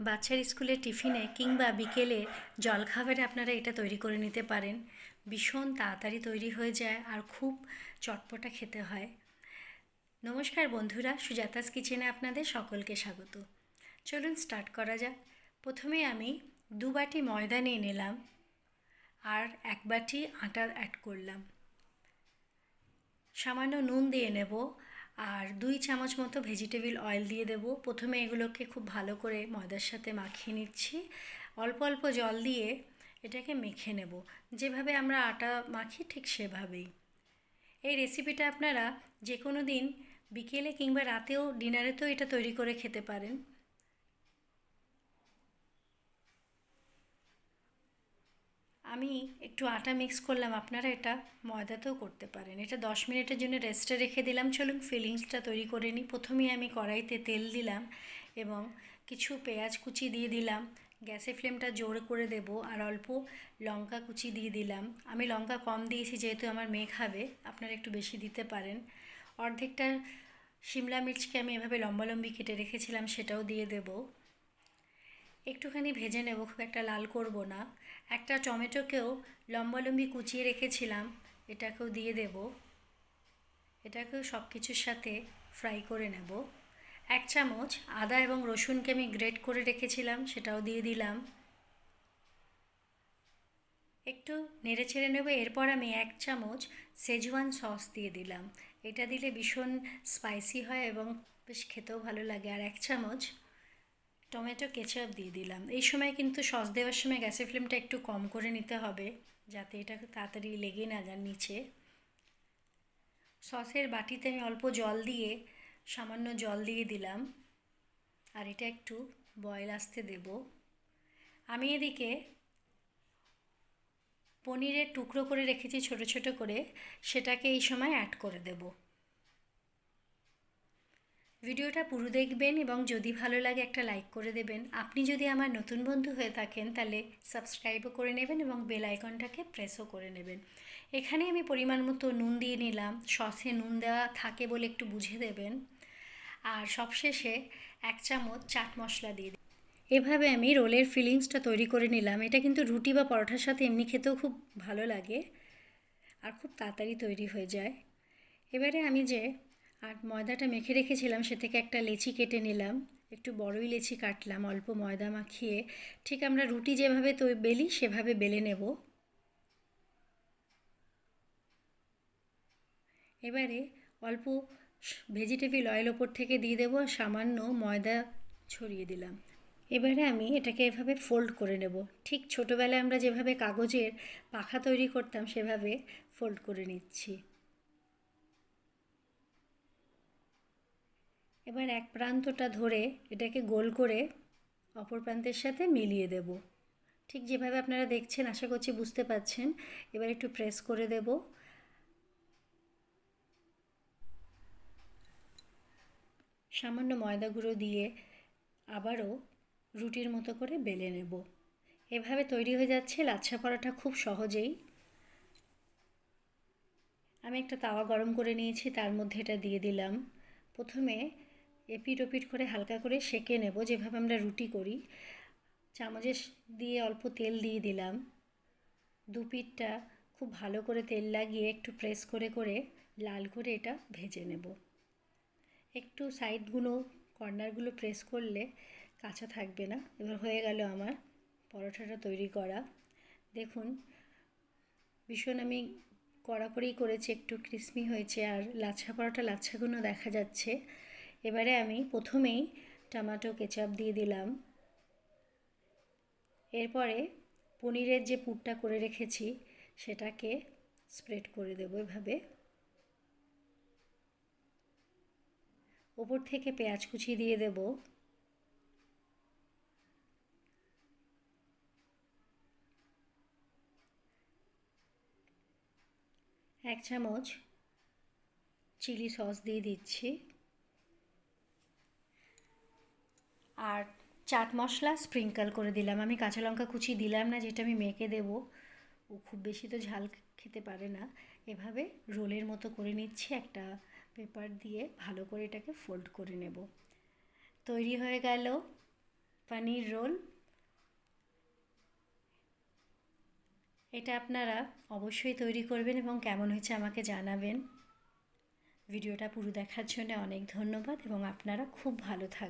বাচ্চার স্কুলে টিফিনে কিংবা বিকেলে জলখাবারে আপনারা এটা তৈরি করে নিতে পারেন। ভীষণ তাড়াতাড়ি তৈরি হয়ে যায় আর খুব চটপটা খেতে হয়। নমস্কার বন্ধুরা, সুজাতাস কিচেনে আপনাদের সকলকে স্বাগত। চলুন স্টার্ট করা যাক। প্রথমে আমি দু বাটি ময়দা নিয়ে নিলাম আর এক বাটি আটা অ্যাড করলাম। সামান্য নুন দিয়ে নেব আর দুই চামচ মতো ভেজিটেবিল অয়েল দিয়ে দেব। প্রথমে এগুলোকে খুব ভালো করে ময়দার সাথে মাখিয়ে নিচ্ছি। অল্প অল্প জল দিয়ে এটাকে মেখে নেব। যেভাবে আমরা আটা মাখি ঠিক সেভাবেই। এই রেসিপিটা আপনারা যে কোনো দিন বিকেলে কিংবা রাতেও ডিনারে তো এটা তৈরি করে খেতে পারেন। আমি একটু আটা মিক্স করলাম, আপনারা এটা ময়দাতেও করতে পারেন। এটা দশ মিনিটের জন্য রেস্টে রেখে দিলাম। চলুন ফিলিংসটা তৈরি করে নিই। প্রথমেই আমি কড়াইতে তেল দিলাম এবং কিছু পেঁয়াজ কুচি দিয়ে দিলাম। গ্যাসের ফ্লেমটা জোর করে দেব আর অল্প লঙ্কা কুচি দিয়ে দিলাম। আমি লঙ্কা কম দিয়েছি যেহেতু আমার মেয়ে খাবে আপনারা একটু বেশি দিতে পারেন। অর্ধেকটা শিমলা মির্চকে আমি এভাবে লম্বালম্বি কেটে রেখেছিলাম, সেটাও দিয়ে দেবো। একটুখানি ভেজে নেব, খুব একটা লাল করব না। একটা টমেটোকেও লম্বালম্বি কুচিয়ে রেখেছিলাম, এটাকেও দিয়ে দেব। এটাকেও সব কিছুর সাথে ফ্রাই করে নেব। এক চামচ আদা এবং রসুনকে আমি গ্রেট করে রেখেছিলাম, সেটাও দিয়ে দিলাম। একটু নেড়ে ছেড়ে নেব, এরপর আমি এক চামচ সেজওয়ান সস দিয়ে দিলাম। এটা দিলে ভীষণ স্পাইসি হয় এবং বেশ খেতেও ভালো লাগে। আর এক চামচ টমেটো কেচাপ দিয়ে দিলাম। এই সময় কিন্তু সস দেওয়ার সময় গ্যাসের ফ্লেমটা একটু কম করে নিতে হবে, যাতে এটা তাড়াতাড়ি লেগে না যান নিচে। সসের বাটিতে আমি অল্প জল দিয়ে, সামান্য জল দিয়ে দিলাম। আর এটা একটু বয়েল আসতে দেব। আমি এদিকে পনিরের টুকরো করে রেখেছি, ছোট ছোট করে। সেটাকে এই সময় অ্যাড করে দেবো। ভিডিওটা পুরো দেখবেন এবং যদি ভালো লাগে একটা লাইক করে দেবেন। আপনি যদি আমার নতুন বন্ধু হয়ে থাকেন, তাহলে সাবস্ক্রাইবও করে নেবেন এবং বেল আইকনটাকে প্রেসও করে নেবেন। এখানে আমি পরিমাণ মতো নুন দিয়ে নিলাম। সসে নুন দেওয়া থাকে বলে একটু বুঝে দেবেন। আর সবশেষে এক চামচ চাট মশলা দিয়ে এভাবে আমি রোলের ফিলিংসটা তৈরি করে নিলাম। এটা কিন্তু রুটি বা পরোটার সাথে এমনি খেতেও খুব ভালো লাগে। আর খুব তাড়াতাড়ি তৈরি হয়ে যায়। এবারে আমি যে আর ময়দাটা মেখে রেখেছিলাম, সে থেকে একটা লেচি কেটে নিলাম। একটু বড়ই লেচি কাটলাম, অল্প ময়দা মাখিয়ে। ঠিক আমরা রুটি যেভাবে তো বেলি, সেভাবে বেলে নেব। এবারে অল্প ভেজিটেবিল অয়েল ওপর থেকে দিয়ে দেবো সামান্য ময়দা ছড়িয়ে দিলাম। এবারে আমি এটাকে এভাবে ফোল্ড করে নেব। ঠিক ছোটোবেলায় আমরা যেভাবে কাগজের পাখা তৈরি করতাম, সেভাবে ফোল্ড করে নিচ্ছি। এবার এক প্রান্তটা ধরে এটাকে গোল করে অপর প্রান্তের সাথে মিলিয়ে দেব। ঠিক যেভাবে আপনারা দেখছেন, আশা করছি বুঝতে পাচ্ছেন এবার একটু প্রেস করে দেব। সামান্য ময়দা গুঁড়ো দিয়ে আবারও রুটির মতো করে বেলে নেব। এভাবে তৈরি হয়ে যাচ্ছে লাচ্ছা পরোটা খুব সহজেই। আমি একটা তাওয়া গরম করে নিয়েছি, তার মধ্যে এটা দিয়ে দিলাম। প্রথমে এপিট ওপিট করে হালকা করে সেকে নেব, যেভাবে আমরা রুটি করি। চামচে দিয়ে অল্প তেল দিয়ে দিলাম। দু পিঠটা খুব ভালো করে তেল লাগিয়ে একটু প্রেস করে করে লাল করে এটা ভেজে নেব। একটু সাইডগুলো কর্নারগুলো প্রেস করলে কাঁচা থাকবে না। এবার হয়ে গেল আমার পরোটাটা তৈরি করা। দেখুন, ভীষণ আমি কড়া করেই করেছি, একটু ক্রিসপি হয়েছে। আর লাচ্ছা পরোটা, লাচ্ছাগুলো দেখা যাচ্ছে। এবারে আমি প্রথমেই টমেটো, কেচাপ দিয়ে দিলাম। এরপরে পনিরের যে পুরটা করে রেখেছি, সেটাকে স্প্রেড করে দেবো এভাবে। ওপর থেকে পেঁয়াজ কুচি দিয়ে দেব। এক চামচ চিলি সস দিয়ে দিচ্ছি। আর চাট মশলা স্প্রিঙ্কল করে দিলাম। আমি কাঁচা লঙ্কা কুচি দিলাম না, যেটা আমি মেখে দেব। ও খুব বেশি তো ঝাল খেতে পারে না। এভাবে রোলের মতো করে নিচ্ছি একটা পেপার দিয়ে, ভালো করে এটাকে ফোল্ড করে নেব। তৈরি হয়ে গেল পানির রোল। এটা আপনারা অবশ্যই তৈরি করবেন এবং কেমন হয়েছে আমাকে জানাবেন। ভিডিওটা পুরো দেখার জন্য অনেক ধন্যবাদ এবং আপনারা খুব ভালো থাকবেন।